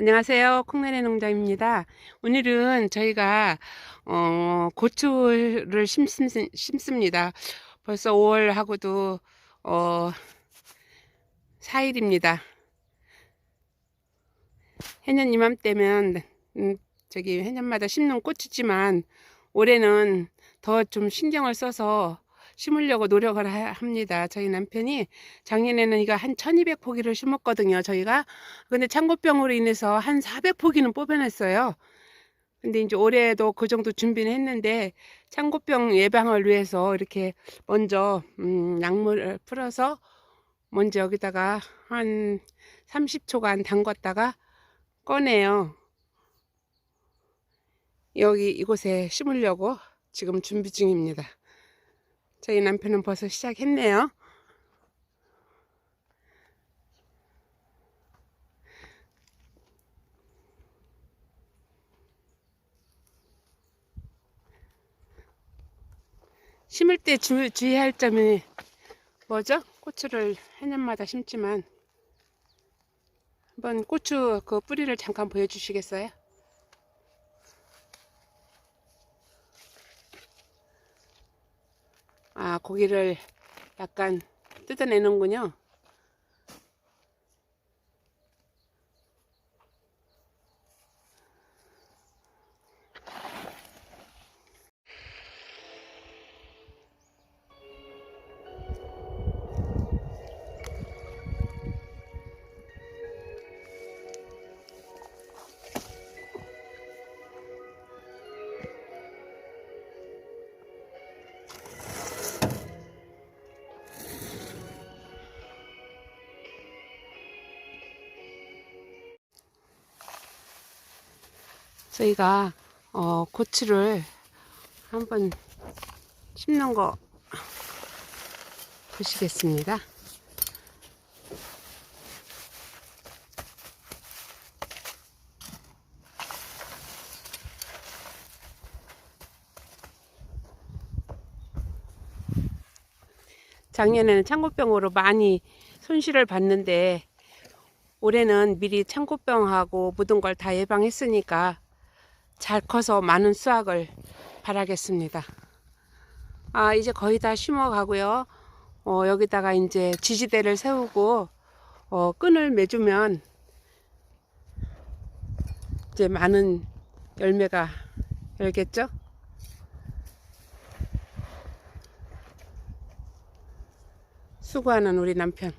안녕하세요. 콩나래 농장입니다. 오늘은 저희가 어, 고추를 심습니다 벌써 5월 하고도 어, 4일입니다. 해년 이맘때면 음, 저기 해년마다 심는 꽃이지만 올해는 더 좀 신경을 써서 심으려고 노력을 하- 합니다. 저희 남편이 작년에는 이거 한 1200포기를 심었거든요. 저희가. 근데 창고병으로 인해서 한 400포기는 뽑아냈어요. 근데 이제 올해도 그 정도 준비는 했는데 창고병 예방을 위해서 이렇게 먼저 음, 약물을 풀어서 먼저 여기다가 한 30초간 담갔다가 꺼내요. 여기 이곳에 심으려고 지금 준비 중입니다. 저희 남편은 벌써 시작했네요. 심을 때 주, 주의할 점이 뭐죠? 고추를 해년마다 심지만 한번 고추 그 뿌리를 잠깐 보여주시겠어요? 아, 고기를 약간 뜯어내는군요. 저희가 어, 고추를 한번 심는 거 보시겠습니다. 작년에는 창고병으로 많이 손실을 봤는데 올해는 미리 창고병하고 묻은 걸다 예방했으니까 잘 커서 많은 수확을 바라겠습니다. 아, 이제 거의 다 심어 가고요. 어, 여기다가 이제 지지대를 세우고 어, 끈을 매주면 이제 많은 열매가 열겠죠? 수고하는 우리 남편.